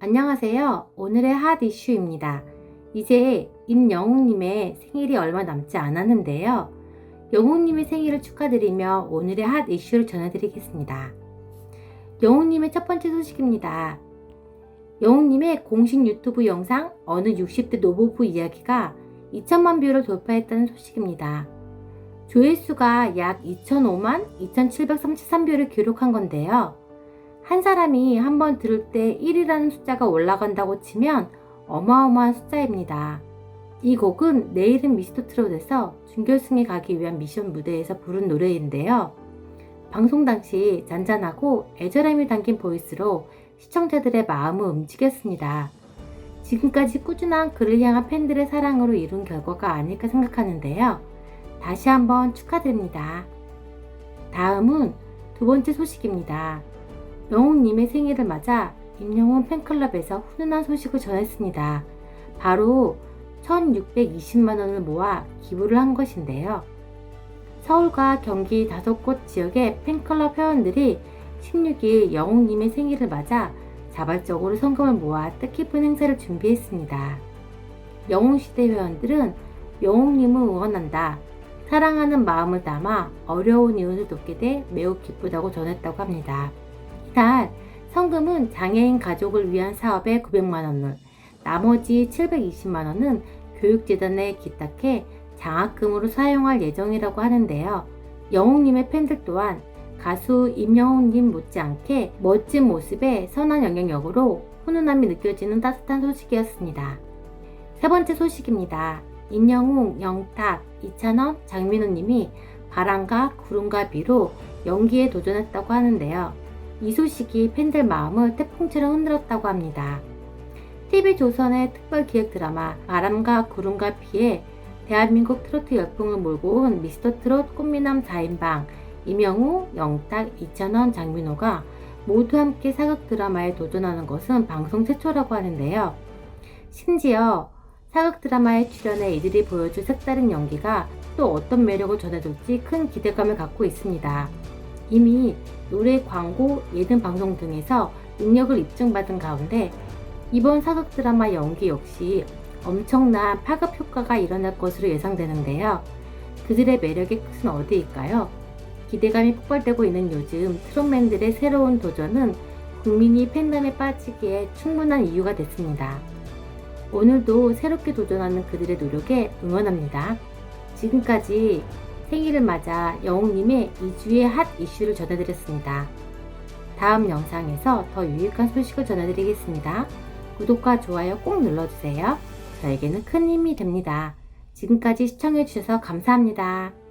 안녕하세요. 오늘의 핫 이슈입니다. 이제 임영웅님의 생일이 얼마 남지 않았는데요. 영웅님의 생일을 축하드리며 오늘의 핫 이슈를 전해드리겠습니다. 영웅님의 첫 번째 소식입니다. 영웅님의 공식 유튜브 영상 어느 60대 노부부 이야기가 2천만 뷰를 돌파했다는 소식입니다. 조회수가 약 2,005만 2,733뷰를 기록한 건데요. 한 사람이 한 번 들을 때 1이라는 숫자가 올라간다고 치면 어마어마한 숫자입니다. 이 곡은 내일은 미스터 트롯에서 준결승에 가기 위한 미션 무대에서 부른 노래인데요. 방송 당시 잔잔하고 애절함이 담긴 보이스로 시청자들의 마음을 움직였습니다. 지금까지 꾸준한 그를 향한 팬들의 사랑으로 이룬 결과가 아닐까 생각하는데요. 다시 한번 축하드립니다. 다음은 두 번째 소식입니다. 영웅님의 생일을 맞아 임영웅 팬클럽에서 훈훈한 소식을 전했습니다. 바로 1620만원을 모아 기부를 한 것인데요. 서울과 경기 다섯 곳 지역의 팬클럽 회원들이 16일 영웅님의 생일을 맞아 자발적으로 성금을 모아 뜻깊은 행사를 준비했습니다. 영웅시대 회원들은 영웅님을 응원한다. 사랑하는 마음을 담아 어려운 이웃을 돕게 돼 매우 기쁘다고 전했다고 합니다. 이날 성금은 장애인 가족을 위한 사업에 900만 원을, 나머지 720만 원은 교육재단에 기탁해 장학금으로 사용할 예정이라고 하는데요. 영웅님의 팬들 또한 가수 임영웅님 못지않게 멋진 모습에 선한 영향력으로 훈훈함이 느껴지는 따뜻한 소식이었습니다. 세 번째 소식입니다. 임영웅, 영탁, 이찬원, 장민호님이 바람과 구름과 비로 연기에 도전했다고 하는데요. 이 소식이 팬들 마음을 태풍처럼 흔들었다고 합니다. TV조선의 특별 기획 드라마 바람과 구름과 비에 대한민국 트로트 열풍을 몰고 온 미스터 트롯 꽃미남 4인방 임영우, 영탁, 이찬원, 장민호가 모두 함께 사극 드라마에 도전하는 것은 방송 최초라고 하는데요. 심지어 사극 드라마에 출연해 이들이 보여줄 색다른 연기가 또 어떤 매력을 전해줄지 큰 기대감을 갖고 있습니다. 이미 노래, 광고, 예능 방송 등에서 능력을 입증받은 가운데 이번 사극 드라마 연기 역시 엄청난 파급 효과가 일어날 것으로 예상되는데요. 그들의 매력의 끝은 어디일까요? 기대감이 폭발되고 있는 요즘 트롯맨들의 새로운 도전은 국민이 팬덤에 빠지기에 충분한 이유가 됐습니다. 오늘도 새롭게 도전하는 그들의 노력에 응원합니다. 지금까지 생일을 맞아 영웅님의 2주의 핫 이슈를 전해드렸습니다. 다음 영상에서 더 유익한 소식을 전해드리겠습니다. 구독과 좋아요 꼭 눌러주세요. 저에게는 큰 힘이 됩니다. 지금까지 시청해주셔서 감사합니다.